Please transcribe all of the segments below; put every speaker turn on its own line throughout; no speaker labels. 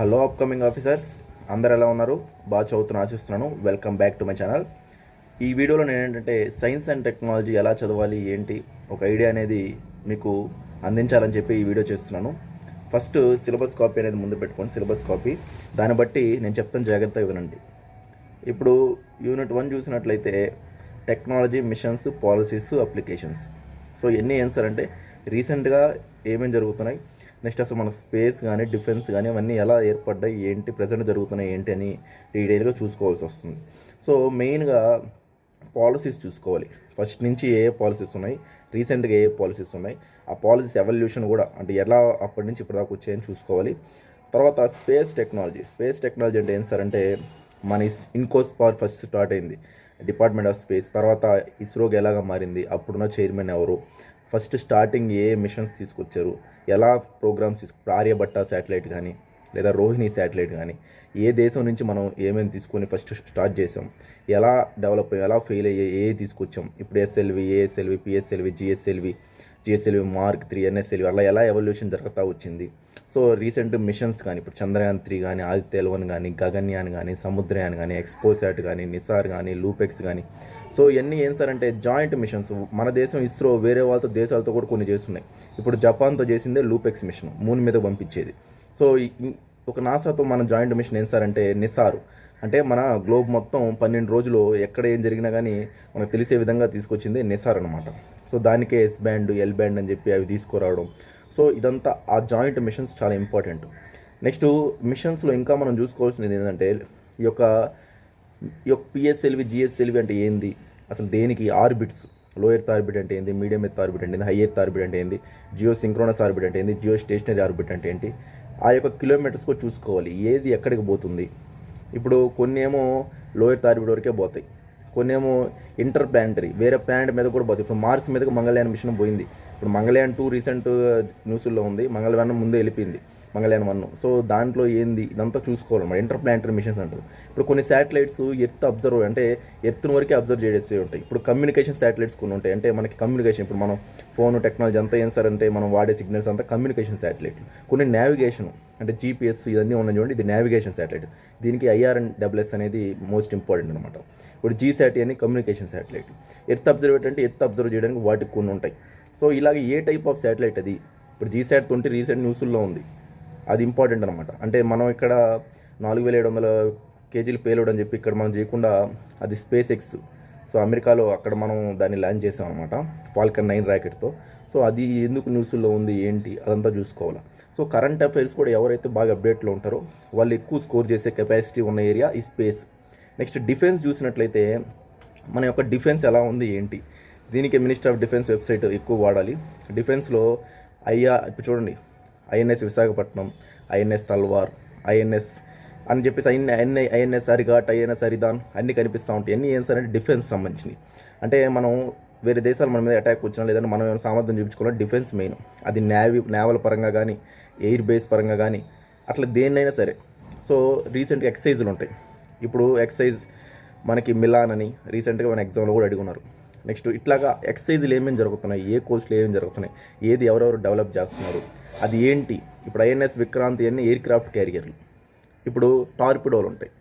Hello upcoming officers అందరు ఎలా ఉన్నారు? బాగా చదువుతున్న ఆశిస్తున్నాను. Welcome back to my channel ఈ వీడియోలో నేను ఏంటంటే సైన్స్ అండ్ టెక్నాలజీ ఎలా చదవాలి ఏంటి ఒక ఐడియా అనేది మీకు అందించాలని చెప్పి ఈ వీడియో చేస్తున్నాను. ఫస్ట్ సిలబస్ కాపీ అనేది ముందు పెట్టుకోండి సిలబస్ కాపీ దాన్ని బట్టి నేను చెప్తాను జాగ్రత్తగా వినండి. ఇప్పుడు యూనిట్ వన్ చూసినట్లయితే technology missions policies applications so ఎన్ని ఏం సార్ అంటే రీసెంట్గా ఏమేమి జరుగుతున్నాయి? నెక్స్ట్ అసలు మన స్పేస్ కానీ డిఫెన్స్ కానీ అవన్నీ ఎలా ఏర్పడ్డాయి ఏంటి ప్రజెంట్ జరుగుతున్నాయి ఏంటి అని డీటెయిల్గా చూసుకోవాల్సి వస్తుంది. సో మెయిన్గా పాలసీస్ చూసుకోవాలి. ఫస్ట్ నుంచి ఏ ఏ పాలసీస్ ఉన్నాయి రీసెంట్గా ఏ ఏ పాలసీస్ ఉన్నాయి ఆ పాలసీస్ ఎవల్యూషన్ కూడా అంటే ఎలా అప్పటి నుంచి ఇప్పటిదాకా వచ్చాయని చూసుకోవాలి. తర్వాత స్పేస్ టెక్నాలజీ. స్పేస్ టెక్నాలజీ అంటే ఏం సార్ అంటే మన ఇన్కోస్ పవర్ ఫస్ట్ స్టార్ట్ అయింది. Department of space. తర్వాత ఇస్రోకి ఎలాగా మారింది అప్పుడున్న చైర్మన్ ఎవరు? ఫస్ట్ స్టార్టింగ్ ఏ మిషన్స్ తీసుకొచ్చారు? ఎలా ప్రోగ్రామ్స్ ఆర్యభట్ట శాటిలైట్ కానీ లేదా రోహిణి శాటిలైట్ కానీ ఏ దేశం నుంచి మనం ఏమేమి తీసుకొని ఫస్ట్ స్టార్ట్ చేసాం ఎలా డెవలప్ అయ్యి ఎలా ఫెయిల్ అయ్యే ఏ తీసుకొచ్చాం ఇప్పుడు SLV ASLV PSLV GSLV GSLV mark three NSLV అలా ఎలా ఎవల్యూషన్ జరుగుతూ వచ్చింది. సో రీసెంట్ మిషన్స్ కానీ ఇప్పుడు చంద్రయాన్ త్రీ కానీ ఆదిత్య ఎలవన్ కానీ గగన్యాన్ కానీ సముద్రయాన్ కానీ ఎక్స్పోసాట్ కానీ నిసార్ కానీ లూపెక్స్ కానీ సో ఇవన్నీ ఏం సార్ అంటే జాయింట్ మిషన్స్. మన దేశం ఇస్రో వేరే వాళ్ళతో దేశాలతో కూడా కొన్ని చేస్తున్నాయి. ఇప్పుడు జపాన్తో చేసిందే లూపెక్స్ మిషన్ మూన్ మీద పంపించేది. సో ఒక నాసాతో మన జాయింట్ మిషన్ ఏం సార్ అంటే నిసారు అంటే మన గ్లోబ్ మొత్తం పన్నెండు రోజులు ఎక్కడ ఏం జరిగినా కానీ మనకు తెలిసే విధంగా తీసుకొచ్చింది నిసార్ అనమాట సో దానికే ఎస్ బ్యాండ్ ఎల్ బ్యాండ్ అని చెప్పి అవి తీసుకురావడం. సో ఇదంతా ఆ జాయింట్ మిషన్స్ చాలా ఇంపార్టెంట్. నెక్స్ట్ మిషన్స్లో ఇంకా మనం చూసుకోవాల్సింది ఏంటంటే ఈ యొక్క ఈ యొక్క పిఎస్ఎల్వి జిఎస్ఎల్వి అంటే ఏంది? అసలు దేనికి ఆర్బిట్స్ లోయర్ ఆర్బిట్ అంటే ఏంది మీడియం ఎత్ ఆర్బిట్ అంటే ఏంది హై ఆర్బిట్ అంటే ఏంది జియో సింక్రోనస్ ఆర్బిట్ అంటే ఏంది జియో స్టేషనరీ ఆర్బిట్ అంటే ఏంటి ఆ యొక్క కిలోమీటర్స్ కూడా చూసుకోవాలి ఏది ఎక్కడికి పోతుంది. ఇప్పుడు కొన్ని ఏమో లోయర్ ఆర్బిట్ వరకే పోతాయి కొన్ని ఏమో ఇంటర్ ప్లానటరీ వేరే ప్లానెట్ మీద కూడా పోతాయి. ఇప్పుడు మార్స్ మీదకి మంగళయాన్ మిషన్ పోయింది ఇప్పుడు మంగళయాన్ టూ రీసెంట్ న్యూస్లో ఉంది మంగళయాన్ ముందే వెళ్ళిపోయింది. మంగళయాన్ వన్ సో దాంట్లో ఏంది? ఇదంతా చూసుకోవాలి. మరి ఇంటర్ ప్లానటరీ మిషన్స్ అంటారు. ఇప్పుడు కొన్ని శాటిలైట్స్ ఎర్త్ అబ్జర్వ్ అంటే ఎర్త్ వరకే అబ్జర్వ్ చేసే ఉంటాయి. ఇప్పుడు కమ్యూనికేషన్ శాటిలైట్స్ కొన్ని ఉంటాయి. అంటే మనకి కమ్యూనికేషన్ ఇప్పుడు మనం ఫోన్ టెక్నాలజీ అంతా ఏం సార్ అంటే మనం వాడే సిగ్నల్స్ అంతా కమ్యూనికేషన్ శాటిలైట్లు కొన్ని నావిగేషన్ అంటే జీపీఎస్ ఇవన్నీ ఉన్నాయి చూడండి. ఇది నావిగేషన్ శాటిలైట్ దీనికి ఐఆర్ఎన్ డబ్ల్యూఎస్ అనేది మోస్ట్ ఇంపార్టెంట్ అనమాట ఇప్పుడు జీసాట్ అని కమ్యూనికేషన్ శాటిలైట్ ఎర్త్ అబ్జర్వేట్ అంటే ఎర్త్ అబ్జర్వ్ చేయడానికి వాటికి కొన్ని ఉంటాయి. సో ఇలాగ ఏ టైప్ ఆఫ్ శాటిలైట్ అది? ఇప్పుడు జీసాట్ తోటి రీసెంట్ న్యూస్లో ఉంది. అది ఇంపార్టెంట్ అనమాట అంటే మనం ఇక్కడ నాలుగు వేల ఏడు వందల కేజీలు పేలోడ్ అని చెప్పి ఇక్కడ మనం చేయకుండా అది స్పేస్ ఎక్స్ సో అమెరికాలో అక్కడ మనం దాన్ని ల్యాండ్ చేసాం అనమాట ఫాల్కన్ నైన్ ర్యాకెట్తో సో అది ఎందుకు న్యూస్లో ఉంది ఏంటి అదంతా చూసుకోవాలి. సో కరెంట్ అఫైర్స్ కూడా ఎవరైతే బాగా అప్డేట్లో ఉంటారో వాళ్ళు ఎక్కువ స్కోర్ చేసే కెపాసిటీ ఉన్న ఏరియా ఈ స్పేస్ నెక్స్ట్ డిఫెన్స్ చూసినట్లయితే మన యొక్క డిఫెన్స్ ఎలా ఉంది ఏంటి? దీనికి మినిస్టర్ ఆఫ్ డిఫెన్స్ వెబ్సైట్ ఎక్కువ వాడాలి. డిఫెన్స్లో అయ్యా ఇప్పుడు చూడండి విశాఖపట్నం ఐఎన్ఎస్ తల్వార్ ఐఎన్ఎస్ అని చెప్పేసి అన్ని INI INS Arighat INS Aridan అన్నీ కనిపిస్తూ ఉంటాయి. అన్నీ ఏం సార్ అంటే డిఫెన్స్ సంబంధించినవి. అంటే మనం వేరే దేశాలు మన మీద అటాక్ వచ్చినా లేదంటే మనం ఏమైనా సామర్థ్యం చూపించుకోవాలి డిఫెన్స్ మెయిన్. అది నేవీ నేవల్ పరంగా కానీ ఎయిర్ బేస్ పరంగా కానీ అట్లా దేన్నైనా సరే. సో రీసెంట్గా ఎక్సైజులు ఉంటాయి. ఇప్పుడు ఎక్సైజ్ మనకి మిలాన్ అని రీసెంట్గా మన ఎగ్జామ్లో కూడా అడుగున్నారు నెక్స్ట్ ఇట్లాగా ఎక్సైజులు ఏమేమి జరుగుతున్నాయి? ఏ కోర్సులు ఏమేమి జరుగుతున్నాయి? ఏది ఎవరెవరు డెవలప్ చేస్తున్నారు? అది ఏంటి? ఇప్పుడు ఐఎన్ఎస్ విక్రాంతి అన్ని ఎయిర్ క్రాఫ్ట్ క్యారియర్లు. ఇప్పుడు టార్పిడోలు ఉంటాయి.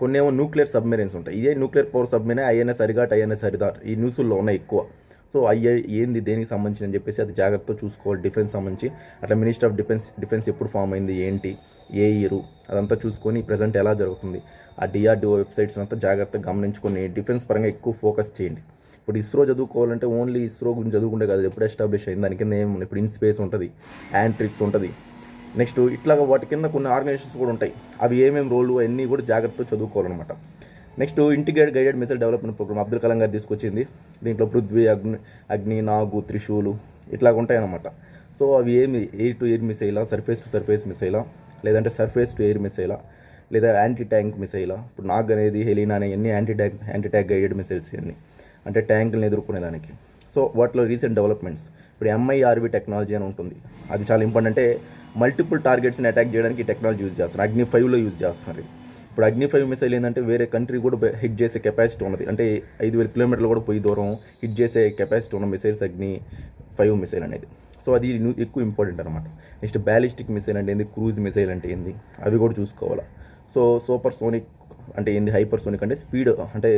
కొన్ని ఏమో న్యూక్లియర్ సబ్మెరీన్స్ ఉంటాయి. ఇదే nuclear power submarine INS Arighat INS హరిదార్ ఈ న్యూస్ల్లో ఉన్నాయి ఎక్కువ. సో అయ్యే ఏంది దేనికి సంబంధించి అని చెప్పేసి అది జాగ్రత్తగా చూసుకోవాలి. డిఫెన్స్ సంబంధించి. అట్లా మినిస్టర్ ఆఫ్ డిఫెన్స్ డిఫెన్స్ ఎప్పుడు ఫామ్ అయింది ఏంటి ఏ ఇయరు అదంతా చూసుకొని ప్రజెంట్ ఎలా జరుగుతుంది. ఆ డిఆర్డిఓ వెబ్సైట్స్ అంతా జాగ్రత్తగా గమనించుకొని డిఫెన్స్ పరంగా ఎక్కువ ఫోకస్ చేయండి. ఇప్పుడు ఇస్రో చదువుకోవాలంటే ఓన్లీ ఇస్రో గురించి చదువుకుంటే కాదు ఎప్పుడు ఎస్టాబ్లిష్ అయింది. దాని కింద ఏం ఇప్పుడు ఇన్ స్పేస్ ఉంటుంది యాంట్రిక్స్ ఉంటుంది. నెక్స్ట్ ఇట్లాగా వాటి కింద కొన్ని ఆర్గనైజేషన్స్ కూడా ఉంటాయి. అవి ఏమేమి రోల్ అన్నీ కూడా జాగ్రత్తగా చదువుకోవాలన్నమాట. Next integrated guided missile development programme Abdul Kalam garu తీసుకొచ్చింది. దీంట్లో పృథ్వీ అగ్ని అగ్ని నాగు త్రిశూలు ఇట్లాగ ఉంటాయన్నమాట. సో అవి ఏమి ఎయిర్ టు ఎయిర్ మిసైలా సర్ఫేస్ టు సర్ఫేస్ మిసైలా లేదంటే సర్ఫేస్ టు ఎయిర్ మిసైలా లేదా యాంటీ ట్యాంక్ మిసైలా ఇప్పుడు నాగ్ అనేది హెలీనా అనే అన్ని anti tank anti tank guided missiles అన్నీ అంటే ట్యాంకులను ఎదుర్కొనేదానికి సో వాటిలో రీసెంట్ డెవలప్మెంట్స్ ఇప్పుడు ఎంఐఆర్వి టెక్నాలజీ అని ఉంటుంది. అది చాలా ఇంపార్టెంట్ అంటే మల్టిపుల్ టార్గెట్స్ని అటాక్ చేయడానికి ఈ టెక్నాలజీ యూజ్ చేస్తున్నారు. అగ్ని ఫైవ్లో యూజ్ చేస్తున్నారు. ఇప్పుడు అగ్ని ఫైవ్ మిసైల్ ఏంటంటే వేరే కంట్రీ కూడా హిట్ చేసే కెపాసిటీ ఉన్నది. అంటే ఐదు వేల కిలోమీటర్లు కూడా పోయి దూరం హిట్ చేసే కెపాసిటీ ఉన్న మిసైల్స్ అగ్ని ఫైవ్ మిసైల్ అనేది. సో అది ఎక్కువ ఇంపార్టెంట్ అనమాట నెక్స్ట్ బ్యాలిస్టిక్ మిసైల్ అంటే ఏంది? క్రూజ్ మిసైల్ అంటే ఏంది? అవి కూడా చూసుకోవాలి. సో సూపర్ సోనిక్ అంటే ఏంది? హైపర్ సోనిక్ అంటే స్పీడ్ అంటే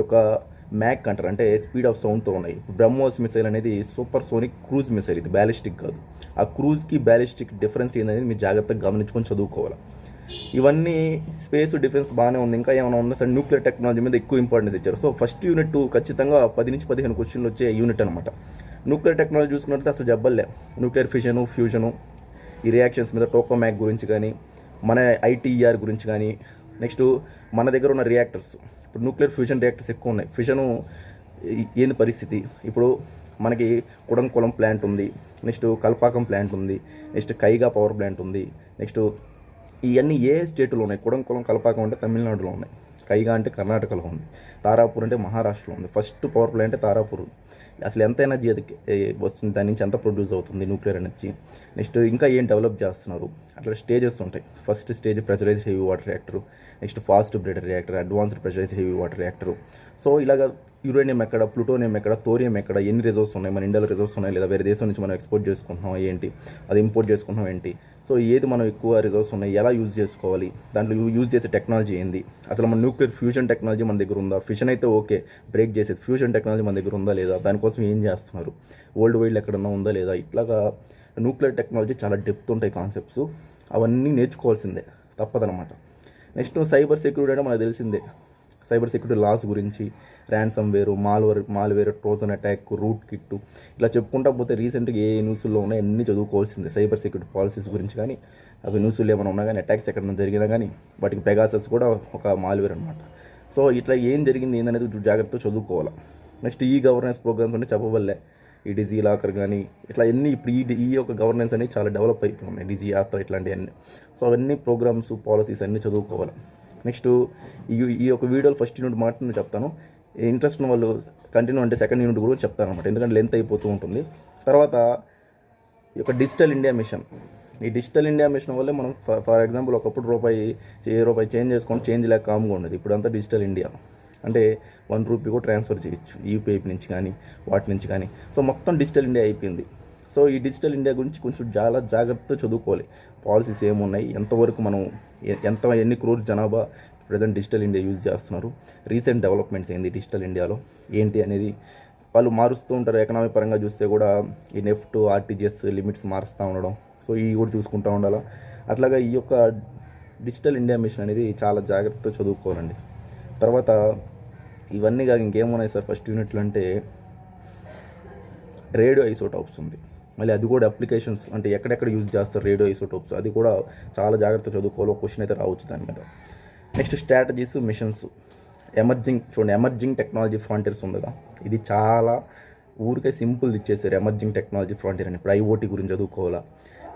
యొక్క మ్యాక్ అంటారు. అంటే స్పీడ్ ఆఫ్ సౌండ్తో ఉన్నాయి. బ్రహ్మోస్ మిసైల్ అనేది సూపర్ సోనిక్ క్రూజ్ మిసైల్ ఇది బ్యాలిస్టిక్ కాదు. ఆ క్రూజ్కి బ్యాలిస్టిక్ డిఫరెన్స్ ఏంటనేది మీరు జాగ్రత్తగా గమనించుకొని చదువుకోవాలి. ఇవన్నీ స్పేస్ డిఫెన్స్ బాగానే ఉంది. ఇంకా ఏమైనా ఉన్నా సరే న్యూక్లియర్ టెక్నాలజీ మీద ఎక్కువ ఇంపార్టెన్స్ ఇచ్చారు. సో ఫస్ట్ యూనిట్ ఖచ్చితంగా పది నుంచి పదిహేను క్వశ్చన్లు వచ్చే యూనిట్ అనమాట న్యూక్లియర్ టెక్నాలజీ చూసుకున్నట్లయితే అసలు జబ్బల్లే న్యూక్లియర్ ఫిషను ఫ్యూజను ఈ రియాక్షన్స్ మీద టోకో మ్యాక్ గురించి కానీ మన ఐటీఆర్ గురించి కానీ నెక్స్ట్ మన దగ్గర ఉన్న రియాక్టర్స్ ఇప్పుడు న్యూక్లియర్ ఫ్యూజన్ రియాక్టర్స్ ఎక్కువ ఉన్నాయి ఫ్యూజను ఏంది పరిస్థితి? ఇప్పుడు మనకి కుడంకులం ప్లాంట్ ఉంది. నెక్స్ట్ కల్పాకం ప్లాంట్ ఉంది. నెక్స్ట్ కైగా పవర్ ప్లాంట్ ఉంది. నెక్స్ట్ ఇవన్నీ ఏ స్టేట్లో ఉన్నాయి కుడంకులం కల్పాకం అంటే తమిళనాడులో ఉన్నాయి. కైగా అంటే కర్ణాటకలో ఉంది. తారాపూర్ అంటే మహారాష్ట్రలో ఉంది. First power plant Tarapur. అసలు ఎంత ఎనర్జీ అది వస్తుంది దాని నుంచి ఎంత ప్రొడ్యూస్ అవుతుంది న్యూక్లియర్ ఎనర్జీ నెక్స్ట్ ఇంకా ఏం డెవలప్ చేస్తున్నారు? అట్లా స్టేజెస్ ఉంటాయి. First stage pressurise heavy water reactor next fast breeder reactor advanced pressurise heavy water reactor so ఇలాగ యురేనియం ఎక్కడ ప్లూటోనియం ఎక్కడ థోరియం ఎక్కడ ఎన్ని రిజర్వ్స్ ఉన్నాయి మన ఇండియాలో రిజర్వ్స్ ఉన్నాయి లేదా వేరే దేశం నుంచి మనం ఎక్స్పోర్ట్ చేసుకుంటున్నాం ఏంటి అది ఇంపోర్ట్ చేసుకుంటున్నాం ఏంటి. సో ఏది మనం ఎక్కువ రిజర్వ్స్ ఉన్నాయి ఎలా యూజ్ చేసుకోవాలి దాంట్లో యూ- యూజ్ చేసే టెక్నాలజీ ఏంది అసలు మన న్యూక్లియర్ ఫ్యూజన్ టెక్నాలజీ మన దగ్గర ఉందా ఫిషన్ అయితే ఓకే బ్రేక్ చేసేది ఫ్యూజన్ టెక్నాలజీ మన దగ్గర ఉందా లేదా దానికోసం ఏం చేస్తున్నారు ఓల్డ్ వైల్డ్ ఎక్కడన్నా ఉందా లేదా ఇట్లాగా న్యూక్లియర్ టెక్నాలజీ చాలా డెప్త్ ఉంటాయి కాన్సెప్ట్స్ అవన్నీ నేర్చుకోవాల్సిందే తప్పదనమాట నెక్స్ట్ సైబర్ సెక్యూరిటీ అంటే మనకు తెలిసిందే సైబర్ సెక్యూరిటీ లాస్ గురించి ransomware malware malware trojan attack rootkit ఇట్లా చెప్పుకుంటా పోతే రీసెంట్గా ఏ న్యూస్లో ఉన్నాయి అన్నీ చదువుకోవాల్సిందే. సైబర్ సెక్యూరిటీ పాలసీస్ గురించి కానీ అవి న్యూస్లో ఏమైనా ఉన్నా కానీ అటాక్స్ ఎక్కడైనా జరిగినా కానీ వాటికి పెగాసస్ కూడా ఒక మాల్వేర్ అనమాట సో ఇట్లా ఏం జరిగింది ఏందనేది జాగ్రత్తగా చదువుకోవాలి. నెక్స్ట్ ఈ గవర్నెన్స్ ప్రోగ్రామ్స్ అంటే చెప్పవల్లే ఈ డిజీ లాకర్ కానీ ఇట్లా ఎన్ని ఇప్పుడు ఈ ఈ యొక్క గవర్నెన్స్ అనేవి చాలా డెవలప్ అయిపోయి ఉన్నాయి. డిజీ యాత్ర ఇట్లాంటివన్నీ. సో అవన్నీ ప్రోగ్రామ్స్ పాలసీస్ అన్నీ చదువుకోవాలి. నెక్స్ట్ ఈ ఈ యొక్క వీడియోలో ఫస్ట్ యూనిట్ మాట నేను చెప్తాను. ఇంట్రెస్ట్ ఉన్న వాళ్ళు కంటిన్యూ అంటే సెకండ్ యూనిట్ కూడా చెప్తాను అనమాట ఎందుకంటే లెంత్ అయిపోతూ ఉంటుంది. తర్వాత ఈ యొక్క డిజిటల్ ఇండియా మిషన్ ఈ డిజిటల్ ఇండియా మిషన్ వల్లే మనం ఫర్ ఎగ్జాంపుల్ ఒకప్పుడు రూపాయి రూపాయి చేంజ్ చేసుకొని చేంజ్ లేక కామ్గా ఉండేది. ఇప్పుడు అంతా డిజిటల్ ఇండియా అంటే వన్ రూపీ కూడా ట్రాన్స్ఫర్ చేయొచ్చు. యూపీఐ నుంచి కానీ వాటి నుంచి కానీ. సో మొత్తం డిజిటల్ ఇండియా అయిపోయింది. సో ఈ డిజిటల్ ఇండియా గురించి కొంచెం చాలా జాగ్రత్తగా చదువుకోవాలి. పాలసీస్ ఏమున్నాయి? ఎంతవరకు మనం ఎంత ఎన్ని క్రోర్ జనాభా ప్రజెంట్ డిజిటల్ ఇండియా యూజ్ చేస్తున్నారు? రీసెంట్ డెవలప్మెంట్స్ ఏంది డిజిటల్ ఇండియాలో? ఏంటి అనేది వాళ్ళు మారుస్తూ ఉంటారు. ఎకనామిక్ పరంగా చూస్తే కూడా ఈ నెఫ్ట్ ఆర్టీజీఎస్ లిమిట్స్ మారుస్తూ ఉండడం. సో ఇవి కూడా చూసుకుంటూ ఉండాలా? అట్లాగా ఈ యొక్క డిజిటల్ ఇండియా మిషన్ అనేది చాలా జాగ్రత్తగా చదువుకోవాలండి. తర్వాత ఇవన్నీ కాక ఇంకేమున్నాయి సార్? ఫస్ట్ యూనిట్లు అంటే రేడియో ఐసోటాప్స్ ఉంది. మళ్ళీ అది కూడా అప్లికేషన్స్ అంటే ఎక్కడెక్కడ యూజ్ చేస్తారు రేడియో ఐసోటోప్స్ అది కూడా చాలా జాగ్రత్త చదువుకోవాలి. క్వశ్చన్ అయితే రావచ్చు దాని మీద. నెక్స్ట్ స్ట్రాటజీస్ మిషన్స్ ఎమర్జింగ్ చూడండి ఎమర్జింగ్ టెక్నాలజీ ఫ్రాంటీర్స్ ఉందిగా. ఇది చాలా ఊరికే సింపుల్ ఇచ్చేసారు ఎమర్జింగ్ టెక్నాలజీ ఫ్రాంటీర్ అని. ఇప్పుడు ఐఓటీ గురించి చదువుకోవాలా?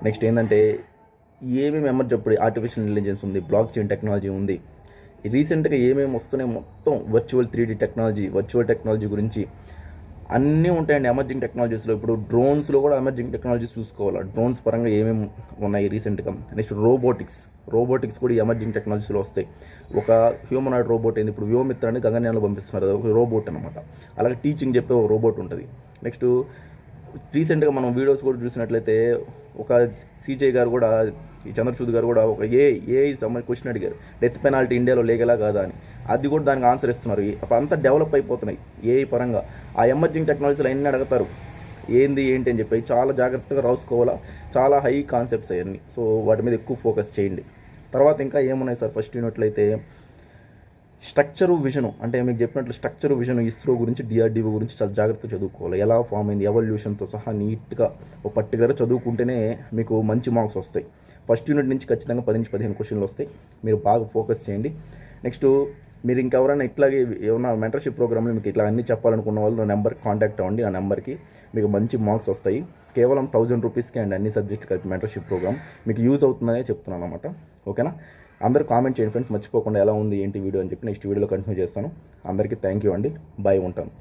నెక్స్ట్ ఏంటంటే ఏమేమి ఎమర్జ్ అప్పుడు ఆర్టిఫిషియల్ ఇంటెలిజెన్స్ ఉంది బ్లాక్ చైన్ టెక్నాలజీ ఉంది. రీసెంట్గా ఏమేమి వస్తున్నాయి మొత్తం virtual three technology virtual technology గురించి అన్నీ ఉంటాయండి ఎమర్జింగ్ టెక్నాలజీస్లో ఇప్పుడు డ్రోన్స్లో కూడా ఎమర్జింగ్ టెక్నాలజీస్ చూసుకోవాలి? డ్రోన్స్ పరంగా ఏమేమి ఉన్నాయి రీసెంట్గా నెక్స్ట్ రోబోటిక్స్ రోబోటిక్స్ కూడా ఎమర్జింగ్ టెక్నాలజీస్లో వస్తాయి. ఒక హ్యూమనాయిడ్ రోబోట్ ఏంది? ఇప్పుడు వ్యోమిత్రాన్ని అని పంపిస్తున్నారు అది ఒక రోబోట్ అనమాట అలాగే టీచింగ్ చెప్పే ఒక రోబోట్ ఉంటుంది. నెక్స్ట్ రీసెంట్గా మనం వీడియోస్ కూడా చూసినట్లయితే ఒక సీజే గారు కూడా ఈ చంద్రచూద్ గారు కూడా ఒక ఏ ఏ సంబంధించి క్వశ్చన్ అడిగారు. డెత్ పెనాల్టీ ఇండియాలో లేగలా కాదా అని. అది కూడా దానికి ఆన్సర్ ఇస్తున్నారు. ఈ- అప్పుడు అంతా డెవలప్ అయిపోతున్నాయి ఏ పరంగా. ఆ ఎమర్జింగ్ టెక్నాలజీలు అన్నీ అడుగుతారు. ఏంది ఏంటి అని చెప్పి చాలా జాగ్రత్తగా రాసుకోవాలా? చాలా హై కాన్సెప్ట్స్ అవన్నీ. సో వాటి మీద ఎక్కువ ఫోకస్ చేయండి. తర్వాత ఇంకా ఏమున్నాయి సార్? ఫస్ట్ యూనిట్లయితే స్ట్రక్చరు విజను అంటే మీకు చెప్పినట్లు స్ట్రక్చర్ విజన్ ఇస్రో గురించి డిఆర్డిఓ గురించి చాలా జాగ్రత్తగా చదువుకోవాలి. ఎలా ఫామ్ అయింది? ఎవల్యూషన్తో సహా నీట్గా ఒక పర్టికులర్ చదువుకుంటేనే మీకు మంచి మార్క్స్ వస్తాయి. ఫస్ట్ యూనిట్ నుంచి ఖచ్చితంగా పది నుంచి పదిహేను క్వశ్చన్లు వస్తాయి. మీరు బాగా ఫోకస్ చేయండి. నెక్స్ట్ మీరు ఇంకెవరైనా ఇట్లాగే ఏమైనా మెంటర్షిప్ ప్రోగ్రామ్లో మీకు ఇట్లా అన్నీ చెప్పాలనుకున్న వాళ్ళు నా నెంబర్కి కాంటాక్ట్ అవ్వండి నా నెంబర్కి మీకు మంచి మార్క్స్ వస్తాయి. కేవలం థౌజండ్ రూపీస్కి అండి అన్ని సబ్జెక్ట్ కలిపి మెంటర్షిప్ ప్రోగ్రామ్ మీకు యూజ్ అవుతుందనే చెప్తున్నాను అనమాట ఓకేనా? అందరూ కామెంట్ చేయండి ఫ్రెండ్స్ మర్చిపోకుండా ఎలా ఉంది ఏంటి వీడియో అని చెప్పి నెక్స్ట్ వీడియోలో కంటిన్యూ చేస్తాను. అందరికీ థ్యాంక్ యూ అండి. బాయ్ ఉంటాను.